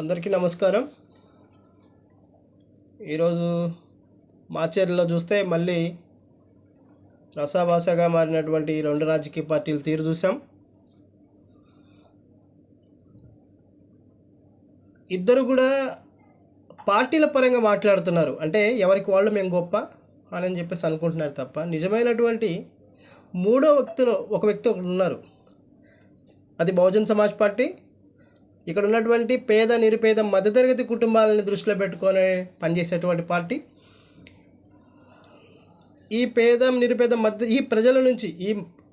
అందరికీ నమస్కారం. ఈరోజు మాచేరిలో చూస్తే మళ్ళీ రసాభాసగా మారినటువంటి రెండు రాజకీయ పార్టీలు తీరు చూసాం ఇద్దరు కూడా పార్టీల పరంగా మాట్లాడుతున్నారు. అంటే ఎవరికి వాళ్ళు మేము గొప్ప అని చెప్పేసి అనుకుంటున్నారు తప్ప నిజమైనటువంటి మూడో వ్యక్తిలో ఒక వ్యక్తి ఒకడు ఉన్నారు. అది బహుజన్ సమాజ్ పార్టీ. ఇక్కడ ఉన్నటువంటి పేద నిరుపేద మధ్యతరగతి కుటుంబాలని దృష్టిలో పెట్టుకొని పనిచేసేటువంటి పార్టీ. ఈ పేద నిరుపేద మధ్య ఈ ప్రజల నుంచి ఈ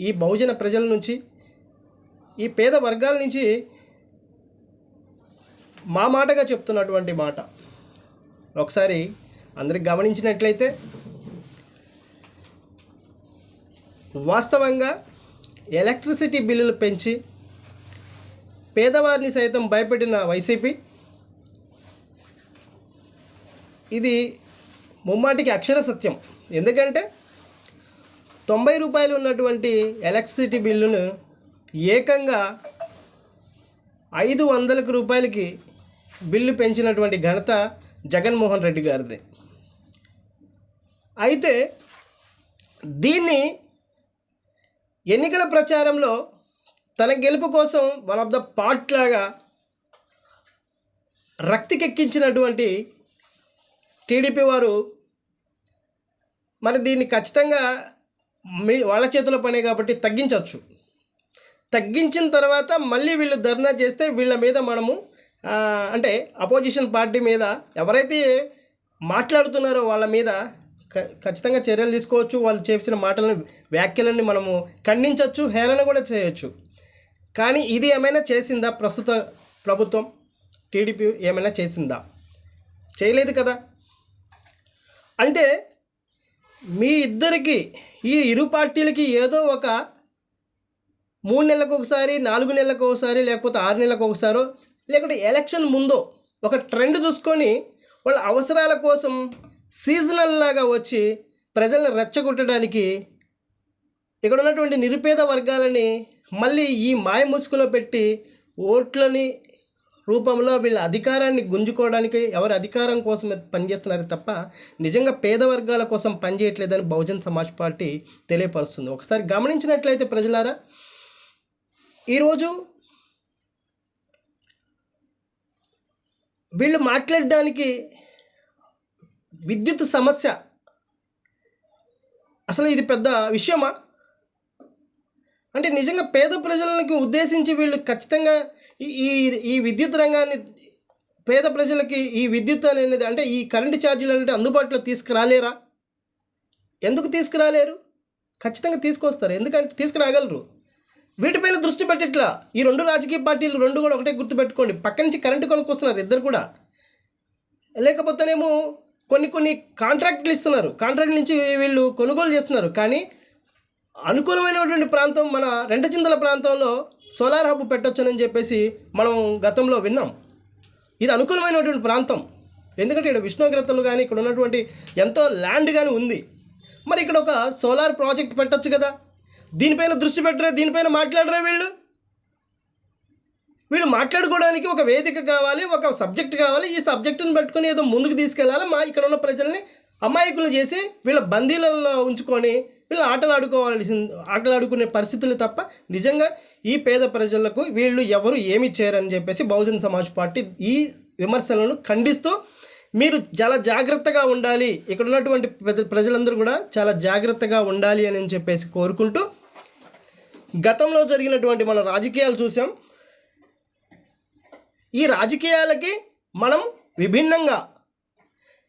ఈ బహుజన ప్రజల నుంచి ఈ పేద వర్గాల నుంచి మా మాటగా చెప్తున్నటువంటి మాట. ఒకసారి అందరికి గమనించినట్లయితే వాస్తవంగా ఎలక్ట్రిసిటీ బిల్లులు పెంచి పేదవారిని సైతం భయపెట్టిన వైసీపీ. ఇది ముమ్మాటికి అక్షర సత్యం. ఎందుకంటే తొంభై రూపాయలు ఉన్నటువంటి ఎలక్ట్రిసిటీ బిల్లును ఏకంగా ఐదు వందలకు రూపాయలకి బిల్లు పెంచినటువంటి ఘనత జగన్మోహన్ రెడ్డి గారిది. అయితే దీన్ని ఎన్నికల ప్రచారంలో తన గెలుపు కోసం వన్ ఆఫ్ ద పార్ట్ లాగా రక్తికెక్కించినటువంటి టీడీపీ వారు మరి దీన్ని ఖచ్చితంగా మీ వాళ్ళ చేతిలో పనే కాబట్టి తగ్గించవచ్చు. తగ్గించిన తర్వాత మళ్ళీ వీళ్ళు ధర్నా చేస్తే వీళ్ళ మీద మనము అంటే అపోజిషన్ పార్టీ మీద ఎవరైతే మాట్లాడుతున్నారో వాళ్ళ మీద ఖచ్చితంగా చర్యలు తీసుకోవచ్చు. వాళ్ళు చేసిన మాటలను వ్యాఖ్యలని మనము ఖండించవచ్చు హేళన కూడా చేయొచ్చు. కానీ ఇది ఏమైనా చేసిందా ప్రస్తుత ప్రభుత్వం? టీడీపీ ఏమైనా చేసిందా? చేయలేదు కదా. అంటే మీ ఇద్దరికి ఈ ఇరు పార్టీలకి ఏదో ఒక మూడు నెలలకు ఒకసారి నాలుగు నెలలకు ఒకసారి లేకపోతే ఆరు నెలలకు ఒకసారో లేకుంటే ఎలక్షన్ ముందో ఒక ట్రెండ్ చూసుకొని వాళ్ళ అవసరాల కోసం సీజనల్ లాగా వచ్చి ప్రజలను రెచ్చగొట్టడానికి ఇక్కడ ఉన్నటువంటి నిరుపేద వర్గాలని మళ్ళీ ఈ మాయ ముసుగులో పెట్టి ఓట్లని రూపంలో వీళ్ళ అధికారాన్ని గుంజుకోవడానికి ఎవరు అధికారం కోసం పనిచేస్తున్నారు తప్ప నిజంగా పేద వర్గాల కోసం పనిచేయట్లేదని బహుజన్ సమాజ్ పార్టీ తెలియపరుస్తుంది. ఒకసారి గమనించినట్లయితే ప్రజలారా ఈరోజు వీళ్ళు మాట్లాడడానికి విద్యుత్ సమస్య. అసలు ఇది పెద్ద విషయమా? అంటే నిజంగా పేద ప్రజలకు ఉద్దేశించి వీళ్ళు ఖచ్చితంగా ఈ- ఈ ఈ విద్యుత్ రంగాన్ని పేద ప్రజలకి ఈ విద్యుత్ అనేది అంటే ఈ కరెంటు ఛార్జీలు అనేది అందుబాటులో తీసుకురాలేరా? ఎందుకు తీసుకురాలేరు? ఖచ్చితంగా తీసుకొస్తారు. ఎందుకంటే తీసుకురాగలరు. వీటిపైన దృష్టి పెట్టిట్లా ఈ రెండు రాజకీయ పార్టీలు రెండు కూడా ఒకటే గుర్తుపెట్టుకోండి. పక్క నుంచి కరెంటు కొనుక్కొస్తున్నారు ఇద్దరు కూడా. లేకపోతేనేమో కొన్ని కొన్ని కాంట్రాక్ట్లు ఇస్తున్నారు. కాంట్రాక్ట్ నుంచి వీళ్ళు కొనుగోలు చేస్తున్నారు. కానీ అనుకూలమైనటువంటి ప్రాంతం మన రెంటచింతల ప్రాంతంలో సోలార్ హబ్ పెట్టొచ్చని చెప్పేసి మనం గతంలో విన్నాం. ఇది అనుకూలమైనటువంటి ప్రాంతం. ఎందుకంటే ఇక్కడ ఉష్ణోగ్రతలు కానీ ఇక్కడ ఉన్నటువంటి ఎంతో ల్యాండ్ కానీ ఉంది. మరి ఇక్కడ ఒక సోలార్ ప్రాజెక్ట్ పెట్టొచ్చు కదా. దీనిపైన దృష్టి పెట్టరా? దీనిపైన మాట్లాడరా వీళ్ళు? వీళ్ళు మాట్లాడుకోవడానికి ఒక వేదిక కావాలి ఒక సబ్జెక్ట్ కావాలి. ఈ సబ్జెక్టును పట్టుకొని ఏదో ముందుకు తీసుకెళ్ళాలి. మా ఇక్కడ ఉన్న ప్రజల్ని అమాయకులు చేసి వీళ్ళ బందీలలో ఉంచుకొని వీళ్ళు ఆటలు ఆడుకోవాల్సి ఆటలు ఆడుకునే పరిస్థితులు తప్ప నిజంగా ఈ పేద ప్రజలకు వీళ్ళు ఎవరు ఏమి చేయరని చెప్పేసి బహుజన్ సమాజ్ పార్టీ ఈ విమర్శలను ఖండిస్తూ మీరు చాలా జాగ్రత్తగా ఉండాలి. ఇక్కడ ఉన్నటువంటి ప్రజ- ప్రజలందరూ కూడా చాలా జాగ్రత్తగా ఉండాలి అని చెప్పేసి కోరుకుంటూ గతంలో జరిగినటువంటి మన రాజకీయాలు చూసాం. ఈ రాజకీయాలకి మనం విభిన్నంగా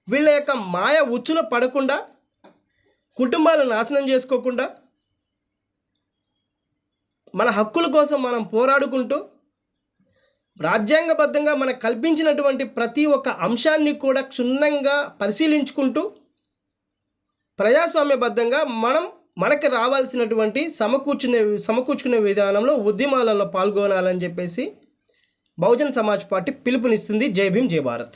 వీళ్ళ యొక్క మాయ ఉచ్చులో పడకుండా కుటుంబాలను నాశనం చేసుకోకుండా మన హక్కుల కోసం మనం పోరాడుకుంటూ రాజ్యాంగబద్ధంగా మనకు కల్పించినటువంటి ప్రతి ఒక్క అంశాన్ని కూడా క్షుణ్ణంగా పరిశీలించుకుంటూ ప్రజాస్వామ్యబద్ధంగా మనం మనకి రావాల్సినటువంటి సమకూర్చునే సమకూర్చుకునే విధానంలో ఉద్యమాలలో పాల్గొనాలని చెప్పేసి బహుజన్ సమాజ్ పార్టీ పిలుపునిస్తుంది జై భీమ్ జై భారత్.